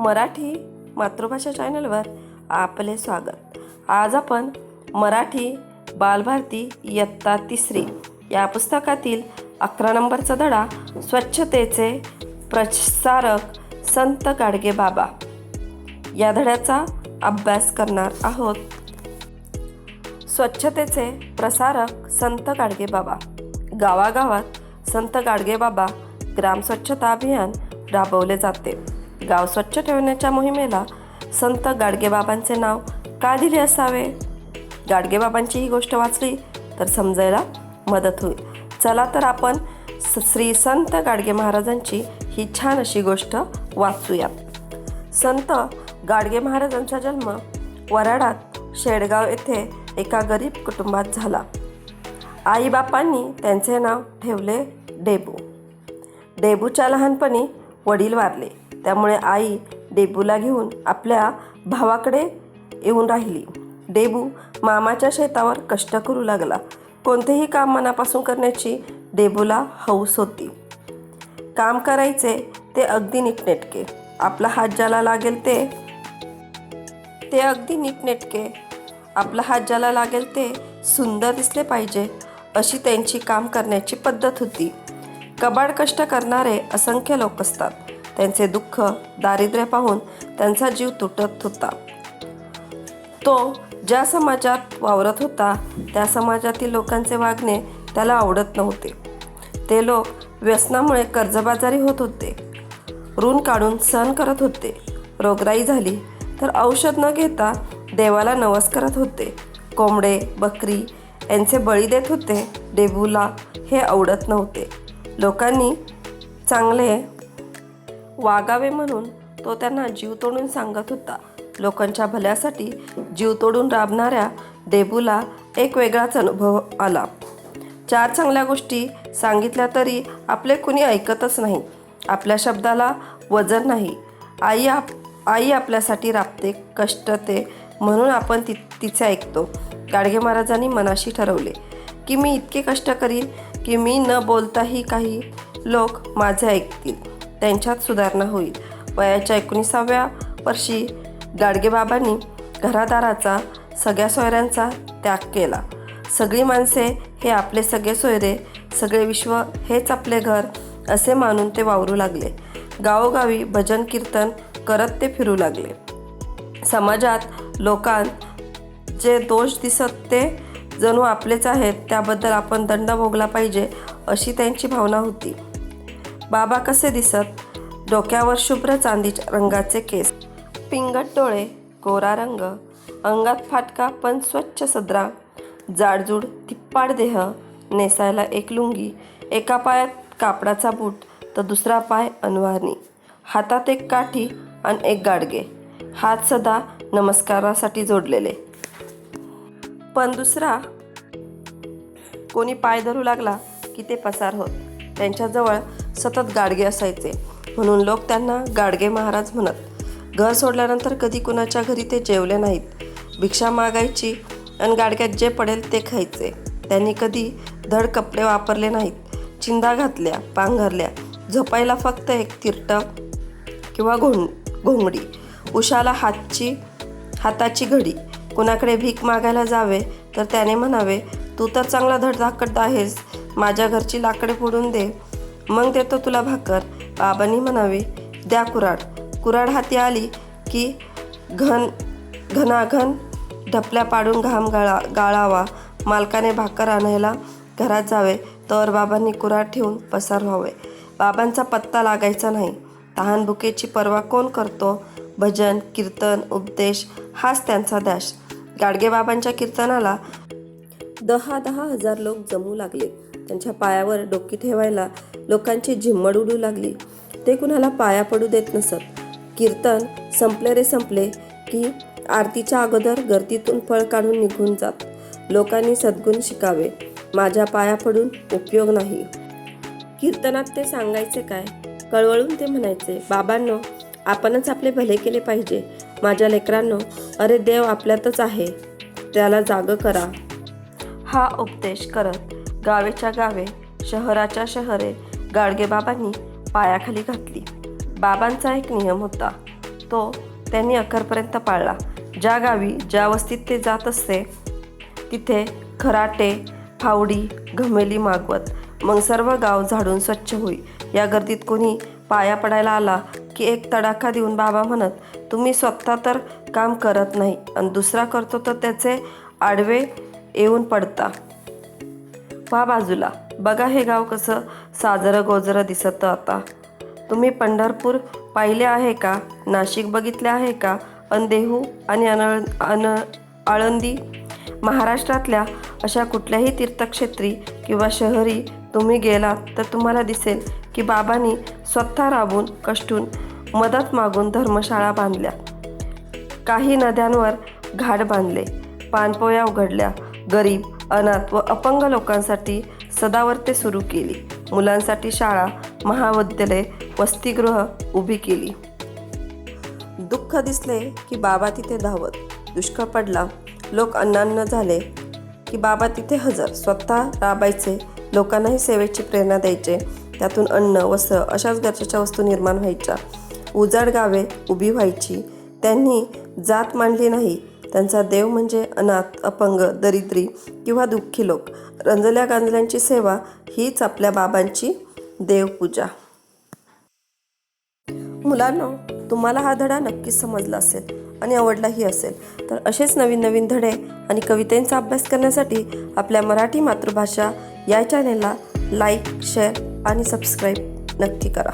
मराठी मातृभाषा चॅनलवर आपले स्वागत. आज आपण मराठी बालभारती इयत्ता तिसरी या पुस्तकातील अकरा नंबरचा धडा स्वच्छतेचे प्रसारक संत गाडगे बाबा या धड्याचा अभ्यास करणार आहोत. स्वच्छतेचे प्रसारक संत गाडगे बाबा. गावागावात संत गाडगे बाबा ग्राम स्वच्छता अभियान राबवले जाते. गाव स्वच्छ ठेवण्याच्या मोहिमेला संत गाडगेबाबांचे नाव का दिले असावे? गाडगेबाबांची ही गोष्ट वाचली तर समजायला मदत होईल. चला तर आपण श्री संत गाडगे महाराजांची ही छान अशी गोष्ट वाचूया. संत गाडगे महाराजांचा जन्म वराडात शेडगाव येथे एका गरीब कुटुंबात झाला. आईबापांनी त्यांचे नाव ठेवले डेबू. डेबूच्या लहानपणी वडील वारले. त्यामुळे आई डेबूला घेऊन आपल्या भावाकडे येऊन राहिली. डेबू मामाच्या शेतावर कष्ट करू लागला. कोणतेही काम मनापासून करण्याची डेबूला हौस होती. काम करायचे ते अगदी नीटनेटके. आपला हात ज्याला लागेल ते ते अगदी नीटनेटके. आपला हात ज्याला लागेल ते सुंदर दिसले पाहिजे अशी त्यांची काम करण्याची पद्धत होती. कबाड कष्ट करणारे असंख्य लोक असतात. त्यांचे दुःख दारिद्र्य पाहून त्यांचा जीव तुटत होता. तो ज्या समाजात वावरत होता त्या समाजातील लोकांचे वागणे त्याला आवडत नव्हते. ते लोक व्यसनामुळे कर्जबाजारी होत होते. ऋण काढून सहन करत होते. रोगराई झाली तर औषध न घेता देवाला नवस करत होते. कोंबडे बकरी यांचे बळी देत होते. डेबूला हे आवडत नव्हते. लोकांनी चांगले वागावे म्हणून तो त्यांना जीव तोडून सांगत होता. लोकांच्या भल्यासाठी जीव तोडून राबणाऱ्या देबूला एक वेगळाच अनुभव आला. चार चांगल्या गोष्टी सांगितल्या तरी आपले कुणी ऐकतच नाही. आपल्या शब्दाला वजन नाही. आई आप आई आपल्यासाठी राबते कष्टते म्हणून आपण ति तिचे ऐकतो. गाडगे महाराजांनी मनाशी ठरवले की मी इतके कष्ट करीन की मी न बोलताही काही लोक माझे ऐकतील. त्यांच्यात सुधारणा होईल. वयाच्या एकोणीसाव्या वर्षी गाडगेबाबांनी घरादाराचा सगळ्या सोयऱ्यांचा त्याग केला. सगळी माणसे हे आपले सगळे सोयरे सगळे विश्व हेच आपले घर असे मानून ते वावरू लागले. गावोगावी भजन कीर्तन करत ते फिरू लागले. समाजात लोकांत जे दोष दिसत ते जणू आपलेच आहेत त्याबद्दल आपण दंड भोगला पाहिजे अशी त्यांची भावना होती. बाबा कसे दिसत? डोक्यावर शुभ्र चांदीच्या रंगाचे केस पिंगट डोळे गोरा रंग अंगात फाटका पण स्वच्छ सदरा जाडजूड तिप्पाड देह नेसायला एक लुंगी एका पायात कापडाचा बूट तर दुसरा पाय अनवारणी हातात एक काठी आणि एक गाडगे हात सदा नमस्कारासाठी जोडलेले. पण दुसरा कोणी पाय धरू लागला की ते पसार होत त्यांच्याजवळ सतत गाडगे असायचे. म्हणून लोक त्यांना गाडगे महाराज म्हणत घर सोडल्यानंतर कधी कुणाच्या घरी ते जेवले नाहीत. भिक्षा मागायची आणि गाडग्यात जे पडेल ते खायचे. त्यांनी कधी धड कपडे वापरले नाहीत. चिंदा घातल्या पांघरल्या झोपायला फक्त एक तिरट किंवा घोंग घोंगडी. उशाला हातची हाताची घडी. कुणाकडे भीक मागायला जावे तर त्याने म्हणावे तू तर चांगला धडधाकट आहेस. माझ्या घरची लाकडे फोडून दे. मग देतो तुला भाकर. बाबांनी म्हणावे द्या कुराड कुराड हाती आली की घन घनाघन ढपल्या पाडून घाम गाळा गाळावा. मालकाने भाकर आणायला घरात जावे तर बाबांनी कुराड ठेवून पसार व्हावे. बाबांचा पत्ता लागायचा नाही. तहान भुकेची पर्वा कोण करतो? भजन कीर्तन उपदेश हाच त्यांचा दॅश. गाडगेबाबांच्या कीर्तनाला दहा दहा हजार लोक जमू लागले. त्यांच्या पायावर डोकी ठेवायला लोकांची झिम्मड उडू लागली. ते कुणाला पाया पडू देत नसत. कीर्तन संपले रे संपले की आरतीच्या अगोदर गर्दीतून फळ काढून निघून जात. लोकांनी सद्गुण शिकावे. माझ्या पाया पडून उपयोग नाही. कीर्तनात ते सांगायचे काय? कळवळून ते म्हणायचे बाबांनो आपणच आपले भले केले पाहिजे. माझ्या लेकरांनो अरे देव आपल्यातच आहे. त्याला जाग करा. हा उपदेश करत गावेच्या गावे शहराच्या शहरे गाडगेबाबांनी पायाखाली घातली. बाबांचा एक नियम होता. तो त्यांनी अखरपर्यंत पाळला. ज्या गावी ज्या वस्तीत ते जात असते तिथे खराटे फावडी घमेली मागवत मग सर्व गाव झाडून स्वच्छ होई. या गर्दीत कोणी पाया पडायला आला की एक तडाखा देऊन बाबा म्हणत तुम्ही स्वतः तर काम करत नाही आणि दुसरा करतो तर त्याचे आडवे येऊन पडता. पहा बाजूला. बघा हे गाव कसं साजरं गोजरं दिसतं आता. तुम्ही पंढरपूर पाहिले आहे का? नाशिक बघितले आहे का? अंदेहू आणि अनळ अन आळंदी. महाराष्ट्रातल्या अशा कुठल्याही तीर्थक्षेत्री किंवा शहरी तुम्ही गेलात तर तुम्हाला दिसेल की बाबांनी स्वतः राबून कष्टून मदत मागून धर्मशाळा बांधल्या. काही नद्यांवर घाट बांधले. पानपोया उघडल्या. गरीब अनाथ व अपंग लोकांसाठी सदावर्ते सुरू केली. मुलांसाठी शाळा महाविद्यालय वसतिगृह उभी केली. दुःख दिसले की बाबा तिथे धावत. दुष्काळ पडला. लोक अन्नान्न झाले की बाबा तिथे हजर. स्वतः राबायचे. लोकांनाही सेवेची प्रेरणा द्यायचे. त्यातून अन्न वस्त्र अशाच गरजेच्या वस्तू निर्माण व्हायच्या. उजाड गावे उभी व्हायची. त्यांनी जात मांडली नाही. त्यांचा देव म्हणजे अनाथ अपंग दरिद्री किंवा दुःखी लोक. रंजल्या गांजल्यांची सेवा हीच आपल्या बाबांची देवपूजा. मुलांनो तुम्हाला हा धडा नक्कीच समजला असेल आणि आवडलाही असेल. तर असेच नवीन नवीन धडे आणि कवितेंचा अभ्यास करण्यासाठी आपल्या मराठी मातृभाषा या चॅनेलला लाईक शेअर आणि सबस्क्राईब नक्की करा.